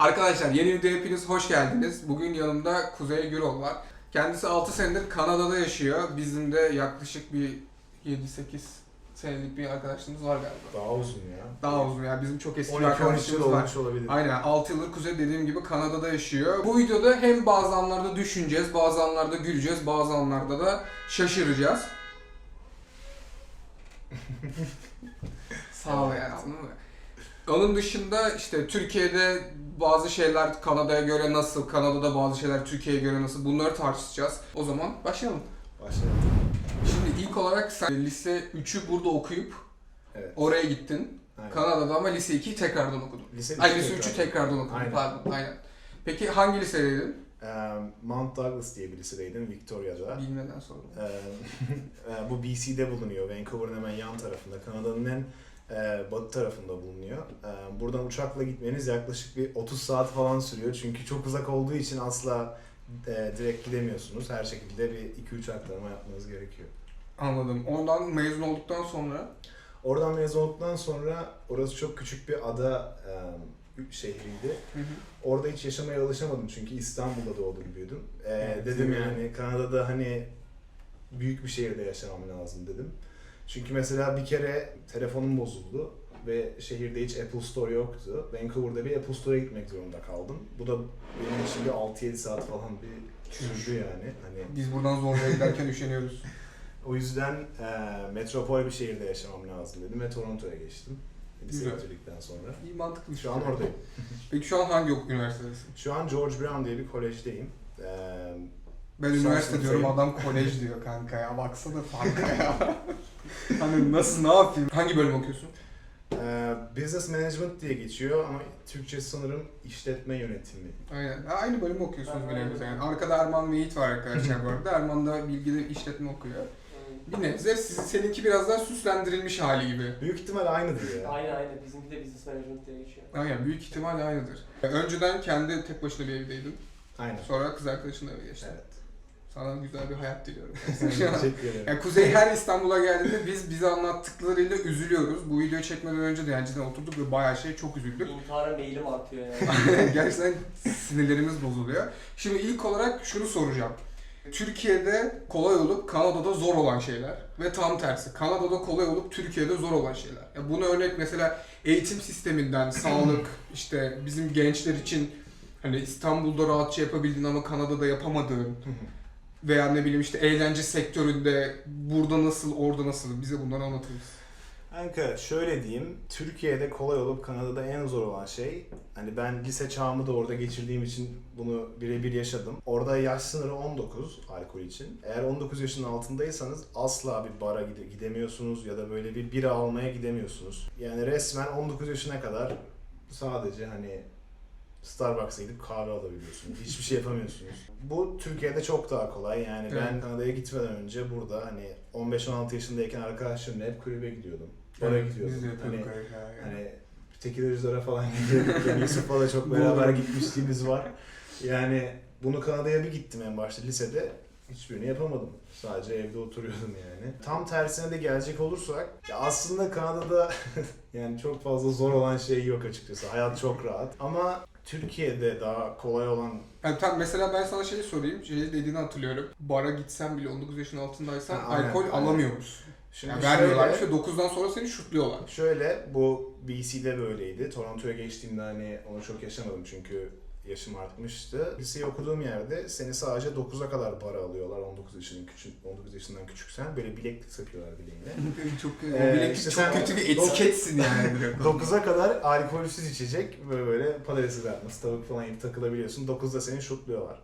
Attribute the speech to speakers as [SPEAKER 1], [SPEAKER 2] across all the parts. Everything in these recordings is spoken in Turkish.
[SPEAKER 1] Arkadaşlar yeni videoya hepiniz hoş geldiniz. Bugün yanımda Kuzey Gürol var. Kendisi 6 senedir Kanada'da yaşıyor. Bizim de yaklaşık bir 7-8 senelik bir arkadaşlığımız var galiba.
[SPEAKER 2] Daha uzun ya.
[SPEAKER 1] Daha uzun yani bizim çok eski bir
[SPEAKER 2] 12-13 yıl
[SPEAKER 1] arkadaşlığımız var.
[SPEAKER 2] olmuş olabilir.
[SPEAKER 1] Aynen 6 yıldır Kuzey dediğim gibi Kanada'da yaşıyor. Bu videoda hem bazı anlarda düşüneceğiz, bazı anlarda güleceğiz, bazı anlarda da şaşıracağız. Sağ ol yani anladın mı? Onun dışında işte Türkiye'de bazı şeyler Kanada'ya göre nasıl, Kanada'da bazı şeyler Türkiye'ye göre nasıl bunları tartışacağız. O zaman başlayalım.
[SPEAKER 2] Başlayalım.
[SPEAKER 1] Şimdi ilk olarak sen lise 3'ü burada okuyup
[SPEAKER 2] Evet.
[SPEAKER 1] oraya gittin.
[SPEAKER 2] Aynen.
[SPEAKER 1] Kanada'da ama lise 2'yi tekrardan okudun.
[SPEAKER 2] Lise
[SPEAKER 1] Ay
[SPEAKER 2] üçü
[SPEAKER 1] lise 3'ü
[SPEAKER 2] tekrar.
[SPEAKER 1] tekrardan okudun
[SPEAKER 2] Aynen.
[SPEAKER 1] pardon aynen. Peki hangi lisedeydin?
[SPEAKER 2] Mount Douglas diye bir lisedeydim Victoria'da.
[SPEAKER 1] Bilmeden
[SPEAKER 2] e, bu BC'de bulunuyor. Vancouver'ın hemen yan tarafında. Kanada'nın en e, batı tarafında bulunuyor. Ee, buradan uçakla gitmeniz yaklaşık bir 30 saat falan sürüyor. Çünkü çok uzak olduğu için asla e, direkt gidemiyorsunuz. Her şekilde bir 2-3 aktarma yapmanız gerekiyor.
[SPEAKER 1] Anladım. Ondan mezun olduktan sonra
[SPEAKER 2] Oradan mezun olduktan sonra orası çok küçük bir ada e, şehriydi. Orada hiç yaşamaya alışamadım çünkü İstanbul'da doğdum büyüdüm.
[SPEAKER 1] Evet,
[SPEAKER 2] dedim yani Kanada'da hani büyük bir şehirde yaşamam lazım dedim. Çünkü mesela bir kere telefonum bozuldu ve şehirde hiç Apple Store yoktu. Vancouver'da bir Apple Store'a gitmek zorunda kaldım. Bu da benim için bir 6-7 saat falan bir sürdü yani. Hani
[SPEAKER 1] biz buradan Zorlu'ya giderken üşeniyoruz.
[SPEAKER 2] o yüzden e, metropol bir şehirde yaşamam lazım dedim ve Toronto'ya geçtim. Lise
[SPEAKER 1] Güzel.
[SPEAKER 2] bitirdikten sonra.
[SPEAKER 1] İyi mantıklı.
[SPEAKER 2] Şu an oradayım.
[SPEAKER 1] Peki şu an hangi ok- üniversitedesin?
[SPEAKER 2] Şu an George Brown diye bir kolejdeyim. Ee,
[SPEAKER 1] Ben
[SPEAKER 2] Son
[SPEAKER 1] üniversite
[SPEAKER 2] sınıftayım.
[SPEAKER 1] diyorum adam kolej diyor kanka ya baksana farka ya. hani nasıl ne yapayım? Hangi bölüm okuyorsun?
[SPEAKER 2] Ee, business Management diye geçiyor ama Türkçe sanırım işletme yönetimi.
[SPEAKER 1] Aynen. Ha, aynı bölümü okuyorsunuz
[SPEAKER 3] Aynen.
[SPEAKER 1] birbirinize yani. Arkada Erman ve Yiğit var arkadaşlar bu arada. Erman da bilgili işletme okuyor. Bir nebze sizin, seninki biraz daha süslendirilmiş hali gibi.
[SPEAKER 2] Büyük ihtimal aynıdır ya.
[SPEAKER 3] Aynen aynen bizimki de business management diye geçiyor.
[SPEAKER 1] Aynen büyük ihtimal aynıdır. Önceden kendi tek başına bir evdeydin.
[SPEAKER 2] Aynen.
[SPEAKER 1] Sonra kız arkadaşınla eve geçtin.
[SPEAKER 2] Evet.
[SPEAKER 1] Sana güzel bir hayat diliyorum.
[SPEAKER 2] Teşekkür ederim.
[SPEAKER 1] Yani Kuzey her İstanbul'a geldiğinde biz bize anlattıklarıyla üzülüyoruz. Bu videoyu çekmeden önce de yani cidden oturduk ve bayağı şey çok üzüldük.
[SPEAKER 3] İntihara meylim artıyor yani.
[SPEAKER 1] Gerçekten sinirlerimiz bozuluyor. Şimdi ilk olarak şunu soracağım. Türkiye'de kolay olup Kanada'da zor olan şeyler ve tam tersi. Kanada'da kolay olup Türkiye'de zor olan şeyler. Ya buna örnek mesela eğitim sisteminden, sağlık, işte bizim gençler için hani İstanbul'da rahatça yapabildiğin ama Kanada'da yapamadığın veya ne bileyim işte eğlence sektöründe burada nasıl, orada nasıl bize bunları anlatır mısın?
[SPEAKER 2] Kanka şöyle diyeyim, Türkiye'de kolay olup Kanada'da en zor olan şey, hani ben lise çağımı da orada geçirdiğim için bunu birebir yaşadım. Orada yaş sınırı 19 alkol için. Eğer 19 yaşın altındaysanız asla bir bara gide- gidemiyorsunuz ya da böyle bir bira almaya gidemiyorsunuz. Yani resmen 19 yaşına kadar sadece hani Starbucks'a gidip kahve alabiliyorsunuz. Hiçbir şey yapamıyorsunuz. Bu Türkiye'de çok daha kolay. Yani ben
[SPEAKER 1] Evet.
[SPEAKER 2] Kanada'ya gitmeden önce burada hani 15-16 yaşındayken arkadaşlarımla hep kulübe gidiyordum. Bara
[SPEAKER 1] Evet,
[SPEAKER 2] gidiyordum.
[SPEAKER 1] Biz de
[SPEAKER 2] hani,
[SPEAKER 1] yani.
[SPEAKER 2] hani tekilacılara falan gidiyorduk. Yani Yusuf'la da çok beraber gitmişliğimiz var. Yani bunu Kanada'ya bir gittim en başta lisede. Hiçbirini yapamadım. Sadece evde oturuyordum yani. Tam tersine de gelecek olursak ya aslında Kanada'da yani çok fazla zor olan şey yok açıkçası. Hayat çok rahat. Ama Türkiye'de daha kolay olan
[SPEAKER 1] Yani tam mesela ben sana şey sorayım. Şey dediğini hatırlıyorum. Bara gitsen bile 19 yaşın altındaysan
[SPEAKER 2] Ha, aynen,
[SPEAKER 1] alkol
[SPEAKER 2] aynen.
[SPEAKER 1] alamıyor musun?
[SPEAKER 2] Şimdi
[SPEAKER 1] Yani vermiyorlarmış
[SPEAKER 2] şöyle-
[SPEAKER 1] ve 9'dan sonra seni şutluyorlar.
[SPEAKER 2] Şöyle bu BC'de böyleydi. Toronto'ya geçtiğimde hani onu çok yaşamadım çünkü yaşım artmıştı. Liseyi okuduğum yerde seni sadece 9'a kadar bara alıyorlar 19 yaşının küçük 19 yaşından küçüksen böyle bileklik takıyorlar bileğine.
[SPEAKER 1] çok
[SPEAKER 2] Ee,
[SPEAKER 1] o bilek
[SPEAKER 2] işte
[SPEAKER 1] çok kötü bir etiketsin yani. direkt.
[SPEAKER 2] 9'a kadar alkolsüz içecek böyle böyle patates kızartması tavuk falan yiyip takılabiliyorsun. 9'da seni şutluyorlar.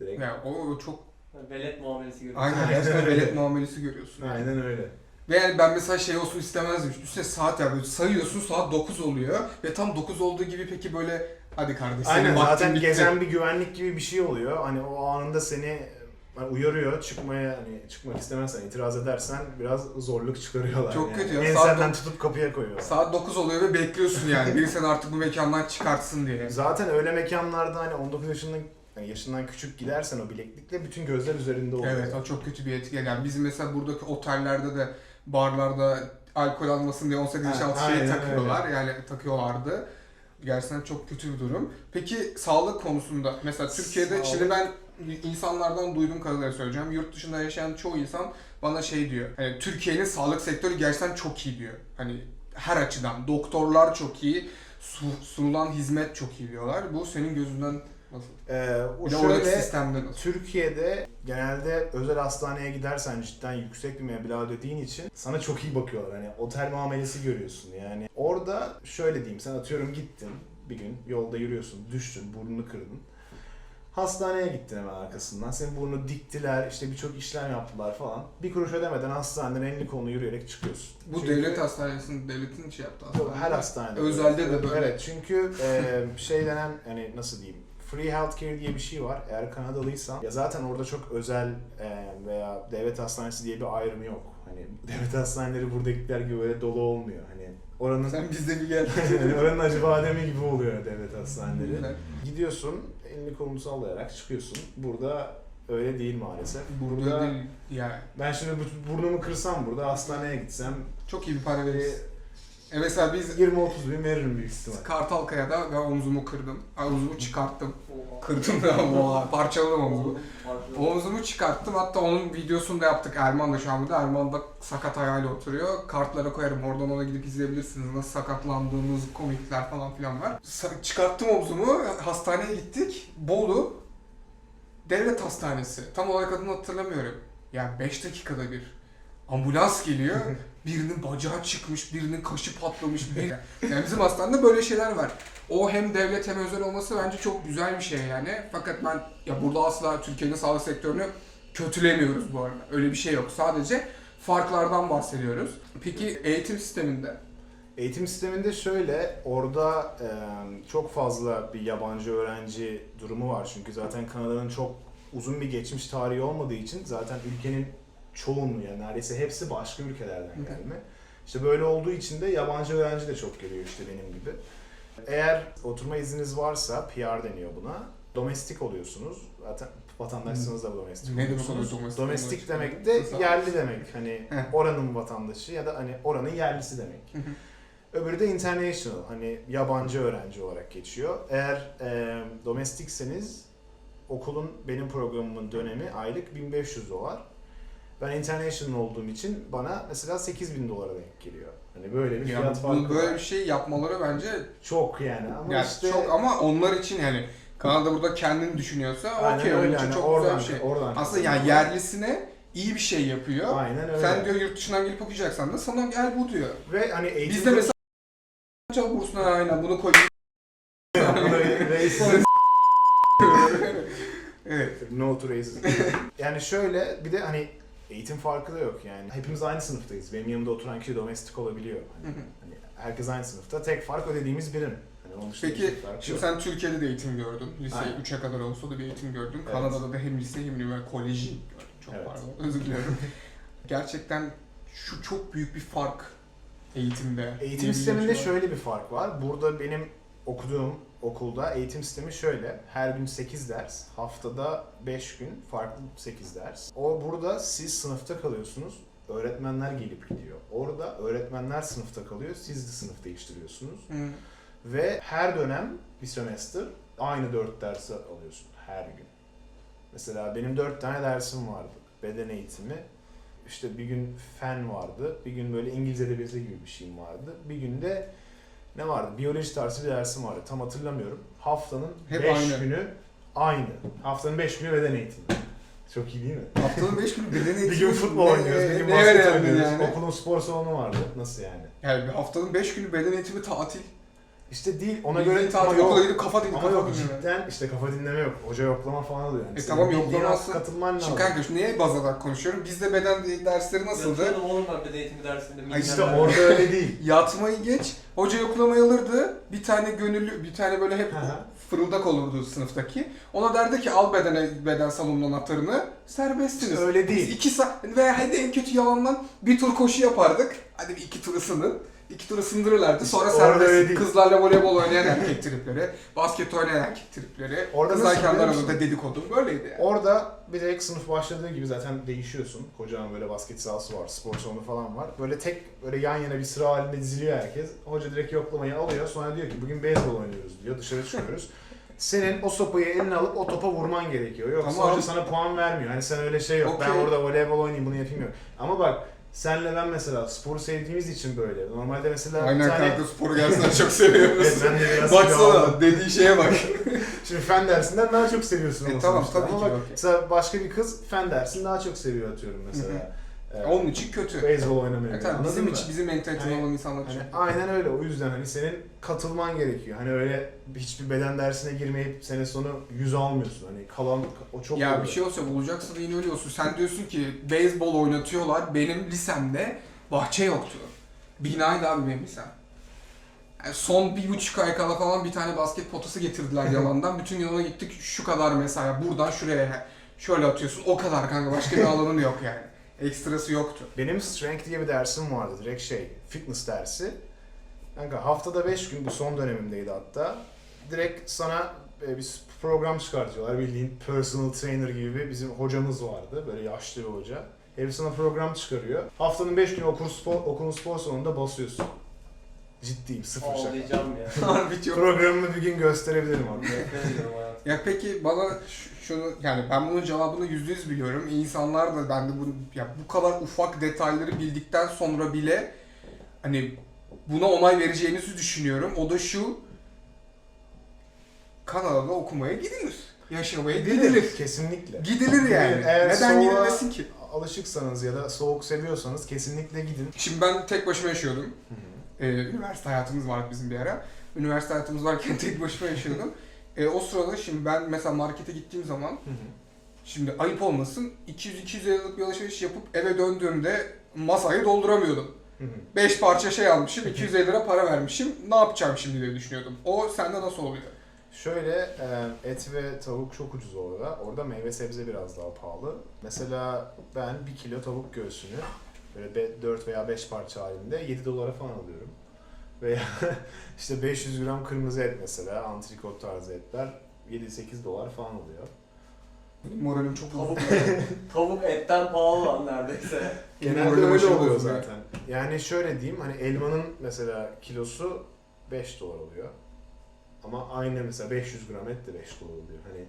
[SPEAKER 2] Direkt.
[SPEAKER 1] yani o, çok
[SPEAKER 3] Velet muamelesi görüyoruz.
[SPEAKER 1] aynen gerçekten velet muamelesi görüyorsun.
[SPEAKER 2] Aynen öyle.
[SPEAKER 1] Ve yani ben mesela şey olsun istemezdim. Üstüne saat ya böyle sayıyorsun saat 9 oluyor ve tam 9 olduğu gibi peki böyle hadi kardeş senin
[SPEAKER 2] Aynen
[SPEAKER 1] vaktin
[SPEAKER 2] zaten
[SPEAKER 1] bitti.
[SPEAKER 2] gezen bir güvenlik gibi bir şey oluyor. Hani o anında seni hani uyarıyor çıkmaya hani çıkmak istemezsen itiraz edersen biraz zorluk çıkarıyorlar.
[SPEAKER 1] Çok
[SPEAKER 2] yani.
[SPEAKER 1] kötü ya,
[SPEAKER 2] Ensenden
[SPEAKER 1] saat
[SPEAKER 2] tutup kapıya koyuyorlar.
[SPEAKER 1] Saat 9 oluyor ve bekliyorsun yani. Biri seni artık bu mekandan çıkartsın diye.
[SPEAKER 2] Zaten öyle mekanlarda hani 19 yaşından yani yaşından küçük gidersen o bileklikle bütün gözler üzerinde oluyor.
[SPEAKER 1] Evet o çok kötü bir etki. Yani bizim mesela buradaki otellerde de barlarda alkol almasın diye 18 yaş altı şeyi takıyorlar. Yani takıyorlardı. Gerçekten çok kötü bir durum. Peki sağlık konusunda mesela Türkiye'de
[SPEAKER 2] Sağlık-
[SPEAKER 1] şimdi ben insanlardan duyduğum kadarıyla söyleyeceğim. Yurt dışında yaşayan çoğu insan bana şey diyor. Hani Türkiye'nin sağlık sektörü gerçekten çok iyi diyor. Hani her açıdan doktorlar çok iyi, su- sunulan hizmet çok iyi diyorlar. Bu senin gözünden nasıl?
[SPEAKER 2] Ee, o
[SPEAKER 1] Bir
[SPEAKER 2] şöyle
[SPEAKER 1] sistemde nasıl?
[SPEAKER 2] Türkiye'de genelde özel hastaneye gidersen cidden yüksek bir meblağ ödediğin için sana çok iyi bakıyorlar. Hani otel muamelesi görüyorsun yani. Orada şöyle diyeyim sen atıyorum gittin bir gün yolda yürüyorsun düştün burnunu kırdın. Hastaneye gittin hemen arkasından. Senin burnunu diktiler, işte birçok işlem yaptılar falan. Bir kuruş ödemeden hastaneden elini kolunu yürüyerek çıkıyorsun.
[SPEAKER 1] Bu
[SPEAKER 2] Çünkü-
[SPEAKER 1] devlet hastanesinin devletin şey yaptı aslında.
[SPEAKER 2] Her hastanede.
[SPEAKER 1] Özelde de böyle.
[SPEAKER 2] Evet çünkü e, şey denen hani nasıl diyeyim free healthcare diye bir şey var. Eğer Kanadalıysan ya zaten orada çok özel e, veya devlet hastanesi diye bir ayrımı yok. Hani devlet hastaneleri buradakiler gibi böyle dolu olmuyor. Hani oranın
[SPEAKER 1] Sen bizde bir gel.
[SPEAKER 2] yani oranın acı bademi gibi oluyor devlet hastaneleri. Gidiyorsun elini kolunu sallayarak çıkıyorsun. Burada öyle değil maalesef.
[SPEAKER 1] Burada değil yani.
[SPEAKER 2] ben şimdi bu- burnumu kırsam burada hastaneye gitsem
[SPEAKER 1] Çok iyi bir para
[SPEAKER 2] e,
[SPEAKER 1] veririz. E mesela biz
[SPEAKER 2] 20-30 bin veririm büyük ihtimal.
[SPEAKER 1] Kartalkaya'da ben omzumu kırdım. Ay, Omzumu çıkarttım.
[SPEAKER 3] Oha.
[SPEAKER 1] Kırdım da oha, parçaladım omzumu.
[SPEAKER 3] Farklı.
[SPEAKER 1] Omzumu çıkarttım hatta onun videosunu da yaptık Erman da şu an burada. Erman da sakat ayağıyla oturuyor. Kartlara koyarım oradan ona gidip izleyebilirsiniz. Nasıl sakatlandığımız komikler falan filan var. Sa- çıkarttım omzumu hastaneye gittik. Bolu devlet hastanesi. Tam olarak adını hatırlamıyorum. Yani 5 dakikada bir ambulans geliyor. Birinin bacağı çıkmış, birinin kaşı patlamış. Bir... Yani bizim hastanede böyle şeyler var. O hem devlet hem özel olması bence çok güzel bir şey yani. Fakat ben ya burada asla Türkiye'nin sağlık sektörünü kötülemiyoruz bu arada. Öyle bir şey yok. Sadece farklardan bahsediyoruz. Peki eğitim sisteminde
[SPEAKER 2] Eğitim sisteminde şöyle, orada e, çok fazla bir yabancı öğrenci durumu var. Çünkü zaten Kanada'nın çok uzun bir geçmiş tarihi olmadığı için zaten ülkenin çoğunluğu yani neredeyse hepsi başka ülkelerden gelme. İşte böyle olduğu için de yabancı öğrenci de çok geliyor işte benim gibi. Eğer oturma izniniz varsa, PR deniyor buna, domestik oluyorsunuz. Zaten vatandaşsınız da domestik
[SPEAKER 1] ne
[SPEAKER 2] oluyorsunuz.
[SPEAKER 1] domestik?
[SPEAKER 2] Domestik demek de yerli demek. Hani oranın vatandaşı ya da hani oranın yerlisi demek.
[SPEAKER 1] Hı hı.
[SPEAKER 2] Öbürü de international hani yabancı öğrenci olarak geçiyor. Eğer e, domestikseniz okulun benim programımın dönemi aylık 1500 dolar. Ben international olduğum için bana mesela 8000 dolara denk geliyor. Hani böyle bir
[SPEAKER 1] Ya
[SPEAKER 2] fiyat farkı
[SPEAKER 1] böyle
[SPEAKER 2] var.
[SPEAKER 1] bir şey yapmaları bence
[SPEAKER 2] Çok yani ama
[SPEAKER 1] yani
[SPEAKER 2] işte
[SPEAKER 1] çok ama onlar için yani Kanada burada kendini düşünüyorsa okey onun için
[SPEAKER 2] yani
[SPEAKER 1] çok
[SPEAKER 2] oradan,
[SPEAKER 1] güzel bir şey.
[SPEAKER 2] oradan
[SPEAKER 1] Aslında yani yerlisine iyi bir şey yapıyor.
[SPEAKER 2] Aynen öyle.
[SPEAKER 1] Sen diyor yurt dışından gelip okuyacaksan da sana gel bu diyor.
[SPEAKER 2] Ve hani eğitim
[SPEAKER 1] Bizde mesela çal bursuna aynen bunu koy.
[SPEAKER 2] reis
[SPEAKER 1] evet.
[SPEAKER 2] No to racism. yani şöyle bir de hani eğitim farkı da yok yani. Hepimiz aynı sınıftayız. Benim yanımda oturan kişi domestik olabiliyor. Hani, hani herkes aynı sınıfta. Tek fark ödediğimiz birim. Hani
[SPEAKER 1] Peki şimdi sen Türkiye'de de eğitim gördün. Lise
[SPEAKER 2] Aynen.
[SPEAKER 1] 3'e kadar olsa da bir eğitim gördün.
[SPEAKER 2] Evet.
[SPEAKER 1] Kanada'da da hem lise hem üniversite koleji gördün. Çok
[SPEAKER 2] Evet.
[SPEAKER 1] pardon özür dilerim. Gerçekten şu çok büyük bir fark eğitimde.
[SPEAKER 2] Eğitim sisteminde şöyle bir fark var. Burada benim okuduğum okulda eğitim sistemi şöyle. Her gün 8 ders, haftada 5 gün farklı 8 ders. O burada siz sınıfta kalıyorsunuz. Öğretmenler gelip gidiyor. Orada öğretmenler sınıfta kalıyor. Siz de sınıf değiştiriyorsunuz.
[SPEAKER 1] Hı.
[SPEAKER 2] Ve her dönem bir semester aynı dört dersi alıyorsun her gün. Mesela benim dört tane dersim vardı. Beden eğitimi, işte bir gün fen vardı, bir gün böyle İngiliz edebiyatı gibi bir şeyim vardı. Bir gün de ne vardı? Biyoloji tarzı bir dersim vardı. Tam hatırlamıyorum. Haftanın
[SPEAKER 1] Hep
[SPEAKER 2] 5
[SPEAKER 1] aynı.
[SPEAKER 2] günü aynı. Haftanın 5 günü beden eğitimi. Çok iyi değil mi?
[SPEAKER 1] Haftanın 5 günü beden eğitimi.
[SPEAKER 2] Bir gün futbol oynuyoruz, bir gün basket oynuyoruz. Okulun spor salonu vardı. Nasıl yani?
[SPEAKER 1] Yani haftanın 5 günü beden eğitimi tatil.
[SPEAKER 2] İşte değil ona göre
[SPEAKER 1] tatil
[SPEAKER 2] ama yok.
[SPEAKER 1] okula gidip kafa dinle
[SPEAKER 2] Ama
[SPEAKER 1] kafa
[SPEAKER 2] yok
[SPEAKER 1] dinle.
[SPEAKER 2] cidden işte kafa dinleme yok. Hoca yoklama falan oluyor. Yani
[SPEAKER 1] E
[SPEAKER 2] Senin
[SPEAKER 1] tamam,
[SPEAKER 2] bildiğin
[SPEAKER 1] yoklaması-
[SPEAKER 2] katılman lazım.
[SPEAKER 1] Şimdi kanka şu neye baz alarak konuşuyorum? Bizde beden dersleri nasıldı?
[SPEAKER 3] Yapıyordum oğlum ben beden eğitimi dersinde. Bilmem
[SPEAKER 2] işte
[SPEAKER 3] ne.
[SPEAKER 2] orada öyle değil.
[SPEAKER 1] Yatmayı geç. Hoca yoklamayı alırdı. Bir tane gönüllü, bir tane böyle hep
[SPEAKER 2] Hı hı.
[SPEAKER 1] fırıldak olurdu sınıftaki. Ona derdi ki al bedene, beden salonunun anahtarını. Serbestsiniz.
[SPEAKER 2] İşte öyle
[SPEAKER 1] Biz
[SPEAKER 2] değil.
[SPEAKER 1] iki saat veya hadi en kötü yalandan bir tur koşu yapardık. Hadi bir iki tur ısının. İki tur ısındırırlardı. Sonra
[SPEAKER 2] orada öyle
[SPEAKER 1] serbest
[SPEAKER 2] değil.
[SPEAKER 1] kızlarla voleybol oynayan erkek tripleri, basket oynayan erkek tripleri,
[SPEAKER 2] Orada
[SPEAKER 1] kızlar
[SPEAKER 2] nasıl
[SPEAKER 1] kendi
[SPEAKER 2] biliyor
[SPEAKER 1] aranızda
[SPEAKER 2] musun?
[SPEAKER 1] dedikodu böyleydi yani.
[SPEAKER 2] Orada bir de sınıf başladığı gibi zaten değişiyorsun. Kocaman böyle basket sahası var, spor salonu falan var. Böyle tek böyle yan yana bir sıra halinde diziliyor herkes. Hoca direkt yoklamayı alıyor. Sonra diyor ki bugün beyzbol oynuyoruz diyor. Dışarı çıkıyoruz. Senin o sopayı eline alıp o topa vurman gerekiyor. Yoksa
[SPEAKER 1] Tamam.
[SPEAKER 2] hoca sana puan vermiyor. Hani sen öyle şey yok. Ben
[SPEAKER 1] Okey.
[SPEAKER 2] orada voleybol oynayayım bunu yapayım yok. Ama bak senle ben mesela sporu sevdiğimiz için böyle. Normalde mesela bir
[SPEAKER 1] Aynen
[SPEAKER 2] tane...
[SPEAKER 1] kanka sporu gerçekten çok seviyoruz.
[SPEAKER 2] Evet, ben de biraz.
[SPEAKER 1] Baksana dediği şeye bak.
[SPEAKER 2] Şimdi fen dersinden daha çok seviyorsun
[SPEAKER 1] E, tamam,
[SPEAKER 2] sonuçta.
[SPEAKER 1] tabii
[SPEAKER 2] Ama
[SPEAKER 1] ki,
[SPEAKER 2] bak,
[SPEAKER 1] okey.
[SPEAKER 2] mesela başka bir kız fen dersini daha çok seviyor atıyorum mesela. Ee,
[SPEAKER 1] Onun için kötü.
[SPEAKER 2] Beyzbol oynamayı.
[SPEAKER 1] E, tabii bizim için, bizim mentalitede
[SPEAKER 2] Hani-
[SPEAKER 1] olan insanlar için.
[SPEAKER 2] Hani aynen öyle. O yüzden hani senin katılman gerekiyor. Hani öyle hiçbir beden dersine girmeyip sene sonu yüz almıyorsun. Hani kalan o çok
[SPEAKER 1] ya
[SPEAKER 2] oluyor.
[SPEAKER 1] bir şey olsa olacaksa da yine öyle olsun. Sen diyorsun ki beyzbol oynatıyorlar. Benim lisemde bahçe yoktu. Binaydı abi benim lisem. Yani son bir buçuk ay kala falan bir tane basket potası getirdiler yalandan. Bütün yılına gittik şu kadar mesela buradan şuraya şöyle atıyorsun. O kadar kanka başka bir alanın yok yani. Ekstrası yoktu.
[SPEAKER 2] Benim strength diye bir dersim vardı. Direkt şey, fitness dersi. Kanka haftada 5 gün bu son dönemimdeydi hatta. Direkt sana e, bir program çıkartıyorlar. Bildiğin personal trainer gibi bizim hocamız vardı. Böyle yaşlı bir hoca. Herif sana program çıkarıyor. Haftanın 5 günü okul spor, okulun spor salonunda basıyorsun. Ciddiyim, sıfır şaka.
[SPEAKER 3] Ağlayacağım ya.
[SPEAKER 1] Harbi çok.
[SPEAKER 2] Programımı bir gün gösterebilirim abi.
[SPEAKER 1] Ya peki bana şunu yani ben bunun cevabını yüzde yüz biliyorum. İnsanlar da ben de bunu ya bu kadar ufak detayları bildikten sonra bile hani buna onay vereceğinizi düşünüyorum. O da şu Kanada'da okumaya gidilir. Yaşamaya gidilir.
[SPEAKER 2] Kesinlikle.
[SPEAKER 1] Gidilir yani.
[SPEAKER 2] Eğer
[SPEAKER 1] Neden
[SPEAKER 2] soğuğa
[SPEAKER 1] gidilmesin ki?
[SPEAKER 2] alışıksanız ya da soğuk seviyorsanız kesinlikle gidin.
[SPEAKER 1] Şimdi ben tek başıma yaşıyordum. Ee, üniversite hayatımız vardı bizim bir ara. Üniversite hayatımız varken tek başıma yaşıyordum. Ee, o sırada şimdi ben mesela markete gittiğim zaman Şimdi ayıp olmasın 200-250 liralık bir alışveriş yapıp eve döndüğümde masayı dolduramıyordum. 5 parça şey almışım 250 lira para vermişim ne yapacağım şimdi diye düşünüyordum. O sende nasıl oluyor?
[SPEAKER 2] Şöyle e, et ve tavuk çok ucuz orada. Orada meyve sebze biraz daha pahalı. Mesela ben 1 kilo tavuk göğsünü böyle 4 veya 5 parça halinde 7 dolara falan alıyorum. Veya işte 500 gram kırmızı et mesela antrikot tarzı etler 7-8 dolar falan oluyor.
[SPEAKER 1] Moralim çok
[SPEAKER 3] Tavuk, tavuk etten pahalı lan neredeyse.
[SPEAKER 2] Genelde öyle oluyor zaten. Yani şöyle diyeyim hani elmanın mesela kilosu 5 dolar oluyor. Ama aynı mesela 500 gram et de 5 dolar oluyor. Hani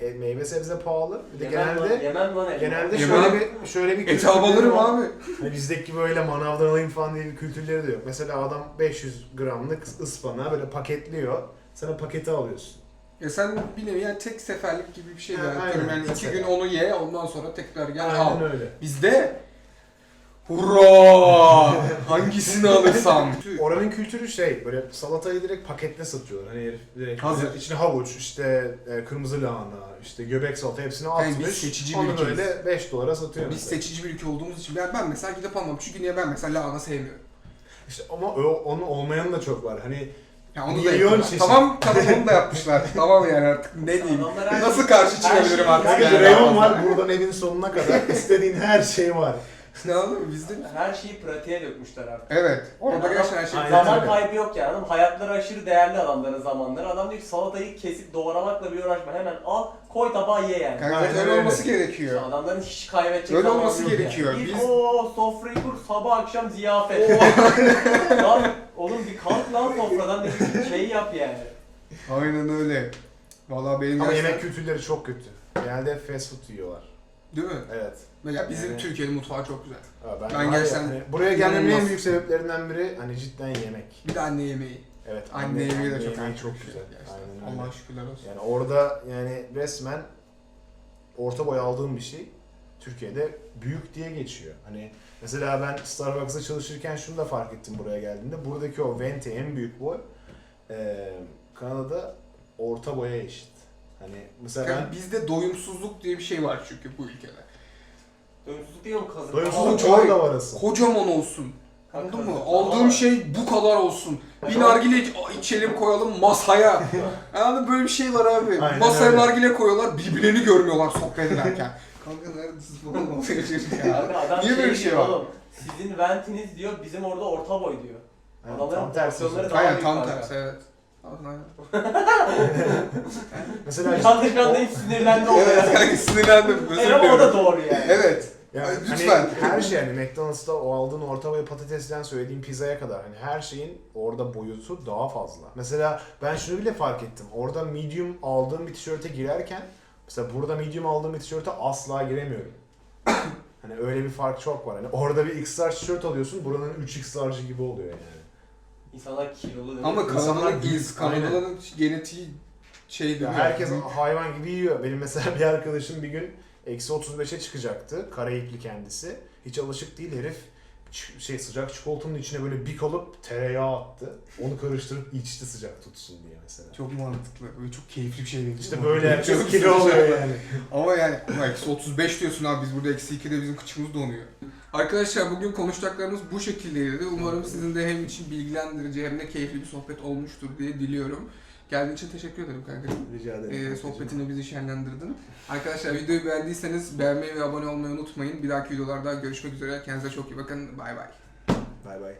[SPEAKER 2] e, meyve sebze pahalı. Bir de
[SPEAKER 3] Yemem lan-
[SPEAKER 2] genelde
[SPEAKER 3] Yemem lan elma.
[SPEAKER 2] genelde
[SPEAKER 1] Yemem.
[SPEAKER 2] şöyle bir şöyle bir
[SPEAKER 1] Et
[SPEAKER 2] kültürleri
[SPEAKER 1] alırım
[SPEAKER 2] var.
[SPEAKER 1] abi.
[SPEAKER 2] Hani bizdeki gibi öyle manavdan alayım falan diye bir kültürleri de yok. Mesela adam 500 gramlık ıspanağı böyle paketliyor. Sana paketi alıyorsun.
[SPEAKER 1] Ya sen bir nevi yani tek seferlik gibi bir şey
[SPEAKER 2] Ha,
[SPEAKER 1] atıyorum
[SPEAKER 2] aynen,
[SPEAKER 1] yani iki
[SPEAKER 2] mesela.
[SPEAKER 1] gün onu ye ondan sonra tekrar gel
[SPEAKER 2] Aynen
[SPEAKER 1] al.
[SPEAKER 2] öyle.
[SPEAKER 1] Bizde Hurra! Hangisini alırsam?
[SPEAKER 2] Oranın kültürü şey böyle salatayı direkt paketle satıyorlar. Hani herif direkt
[SPEAKER 1] Hazır.
[SPEAKER 2] içine havuç, işte e, kırmızı lahana, işte göbek salata hepsini
[SPEAKER 1] Yani
[SPEAKER 2] atmış.
[SPEAKER 1] biz seçici bir
[SPEAKER 2] onu
[SPEAKER 1] ülkeyiz.
[SPEAKER 2] böyle 5 dolara satıyor.
[SPEAKER 1] Biz
[SPEAKER 2] mesela.
[SPEAKER 1] seçici bir ülke olduğumuz için ben, ben mesela gidip almam. Çünkü niye ben mesela lahana sevmiyorum.
[SPEAKER 2] İşte ama o, onun olmayanı da çok var. Hani
[SPEAKER 1] Ya onu da
[SPEAKER 2] Milyon
[SPEAKER 1] yapıyorlar.
[SPEAKER 2] çeşit.
[SPEAKER 1] Tamam tamam onu da yapmışlar. tamam yani artık ne diyeyim.
[SPEAKER 3] Adamlar her
[SPEAKER 1] Nasıl karşı
[SPEAKER 3] her
[SPEAKER 1] çıkabilirim
[SPEAKER 3] şeyi-
[SPEAKER 1] artık
[SPEAKER 3] her
[SPEAKER 2] bir
[SPEAKER 1] yani?
[SPEAKER 3] şeyi-
[SPEAKER 2] reyon var buradan evin sonuna kadar istediğin her şey var.
[SPEAKER 1] Ne anladın mı? Bizde
[SPEAKER 3] Her şeyi pratiğe dökmüşler artık.
[SPEAKER 1] Evet. Orada
[SPEAKER 3] Yani
[SPEAKER 1] gerçekten her şey.
[SPEAKER 2] Aynen
[SPEAKER 3] Zaman
[SPEAKER 2] öyle.
[SPEAKER 3] kaybı yok yani. Adam hayatları aşırı değerli adamların zamanları. Adam diyor ki salatayı kesip doğramakla bir uğraşma. Hemen al, koy tabağa ye yani.
[SPEAKER 1] Kanka
[SPEAKER 2] Aynen
[SPEAKER 1] öyle
[SPEAKER 2] öyle.
[SPEAKER 1] olması
[SPEAKER 3] İşte
[SPEAKER 1] gerekiyor.
[SPEAKER 3] adamların hiç kaybedecek
[SPEAKER 1] Öyle
[SPEAKER 3] zamanı
[SPEAKER 1] olması
[SPEAKER 3] yok
[SPEAKER 1] gerekiyor.
[SPEAKER 3] Yani. Git
[SPEAKER 1] Biz-
[SPEAKER 3] o sofrayı kur sabah akşam ziyafet. lan oğlum bir kalk lan sofradan da bir şey yap yani.
[SPEAKER 1] Aynen öyle. Vallahi benim
[SPEAKER 2] Ama
[SPEAKER 1] gerçekten...
[SPEAKER 2] yemek kültürleri çok kötü. Genelde fast food yiyorlar.
[SPEAKER 1] Değil mi?
[SPEAKER 2] Evet.
[SPEAKER 1] Ya bizim
[SPEAKER 2] Yani-
[SPEAKER 1] Türkiye'nin mutfağı çok güzel.
[SPEAKER 2] Ha,
[SPEAKER 1] Ben
[SPEAKER 2] var ya,
[SPEAKER 1] gerçekten
[SPEAKER 2] hani buraya gelmemin en
[SPEAKER 1] inanılmaz.
[SPEAKER 2] büyük sebeplerinden biri hani cidden yemek.
[SPEAKER 1] Bir de anne yemeği.
[SPEAKER 2] Evet.
[SPEAKER 1] Anne yemeği de çok
[SPEAKER 2] yemeği
[SPEAKER 1] ayrı
[SPEAKER 2] çok
[SPEAKER 1] bir şey
[SPEAKER 2] güzel.
[SPEAKER 1] gerçekten.
[SPEAKER 2] Aynen öyle.
[SPEAKER 1] Allah şükürler olsun.
[SPEAKER 2] Yani orada yani resmen orta boy aldığım bir şey Türkiye'de büyük diye geçiyor. Hani mesela ben Starbucks'ta çalışırken şunu da fark ettim buraya geldiğimde. Buradaki o venti en büyük boy eee, Kanada'da orta boya eşit. Hani mesela ben
[SPEAKER 1] bizde doyumsuzluk diye bir şey var çünkü bu ülkede.
[SPEAKER 3] Doyumsuzluk diyor mu kazık?
[SPEAKER 2] doyumsuzluk
[SPEAKER 1] Ama-
[SPEAKER 2] çoğu da var aslında.
[SPEAKER 1] Kocaman olsun.
[SPEAKER 3] Kanka,
[SPEAKER 1] Anladın mı? Aldığım şey bu kadar olsun. Bir nargile içelim koyalım masaya. Anladın? Böyle bir şey var abi.
[SPEAKER 2] Aynen
[SPEAKER 1] masaya
[SPEAKER 2] öyle.
[SPEAKER 1] nargile koyuyorlar birbirlerini görmüyorlar sohbet ederken. Kanka neredesin falan oluyor çocuk ya.
[SPEAKER 3] Kanka adam
[SPEAKER 1] Niye
[SPEAKER 3] şey
[SPEAKER 1] böyle bir şey
[SPEAKER 3] diyor
[SPEAKER 1] var?
[SPEAKER 3] oğlum. Sizin ventiniz diyor bizim orada orta boy diyor. Adamların
[SPEAKER 2] tam tersi.
[SPEAKER 3] porsiyonları daha
[SPEAKER 1] Aynen
[SPEAKER 3] büyük
[SPEAKER 1] tam tersi evet. Aynen.
[SPEAKER 2] Mesela
[SPEAKER 3] Yanlış anlayıp sinirlendi oraya.
[SPEAKER 1] Evet kanka sinirlendim. Özür
[SPEAKER 3] Evet ama o da doğru yani.
[SPEAKER 1] Evet.
[SPEAKER 2] Yani
[SPEAKER 1] Ay,
[SPEAKER 2] hani
[SPEAKER 1] lütfen.
[SPEAKER 2] her şey hani McDonald's'ta o aldığın orta boy patatesten söylediğin pizzaya kadar hani her şeyin orada boyutu daha fazla. Mesela ben şunu bile fark ettim. Orada medium aldığım bir tişörte girerken mesela burada medium aldığım bir tişörte asla giremiyorum. hani öyle bir fark çok var. Hani orada bir X large tişört alıyorsun buranın 3X large gibi oluyor yani.
[SPEAKER 3] İnsanlar kilolu değil mi?
[SPEAKER 1] Ama
[SPEAKER 2] İnsanlar
[SPEAKER 1] Kanada'nın
[SPEAKER 2] büyük,
[SPEAKER 1] iz, Kanada'nın genetiği şey mi?
[SPEAKER 2] herkes hayvan gibi yiyor. Benim mesela bir arkadaşım bir gün eksi 35'e çıkacaktı. Karayipli kendisi. Hiç alışık değil herif. Şey sıcak çikolatanın içine böyle bir kalıp tereyağı attı. Onu karıştırıp içti sıcak tutsun diye mesela.
[SPEAKER 1] Çok mantıklı ve çok keyifli bir şey değil.
[SPEAKER 2] İşte böyle herkes
[SPEAKER 1] Çok
[SPEAKER 2] kilo oluyor yani.
[SPEAKER 1] Ama yani eksi 35 diyorsun abi biz burada eksi 2'de bizim kıçımız donuyor. Arkadaşlar bugün konuşacaklarımız bu şekildeydi. Umarım sizin de hem için bilgilendirici hem de keyifli bir sohbet olmuştur diye diliyorum. Geldiğin için teşekkür ederim kanka.
[SPEAKER 2] Rica ederim.
[SPEAKER 1] Ee, sohbetini bizi şenlendirdin. Arkadaşlar videoyu beğendiyseniz beğenmeyi ve abone olmayı unutmayın. Bir dahaki videolarda görüşmek üzere. Kendinize çok iyi bakın. Bay bay.
[SPEAKER 2] Bay bay.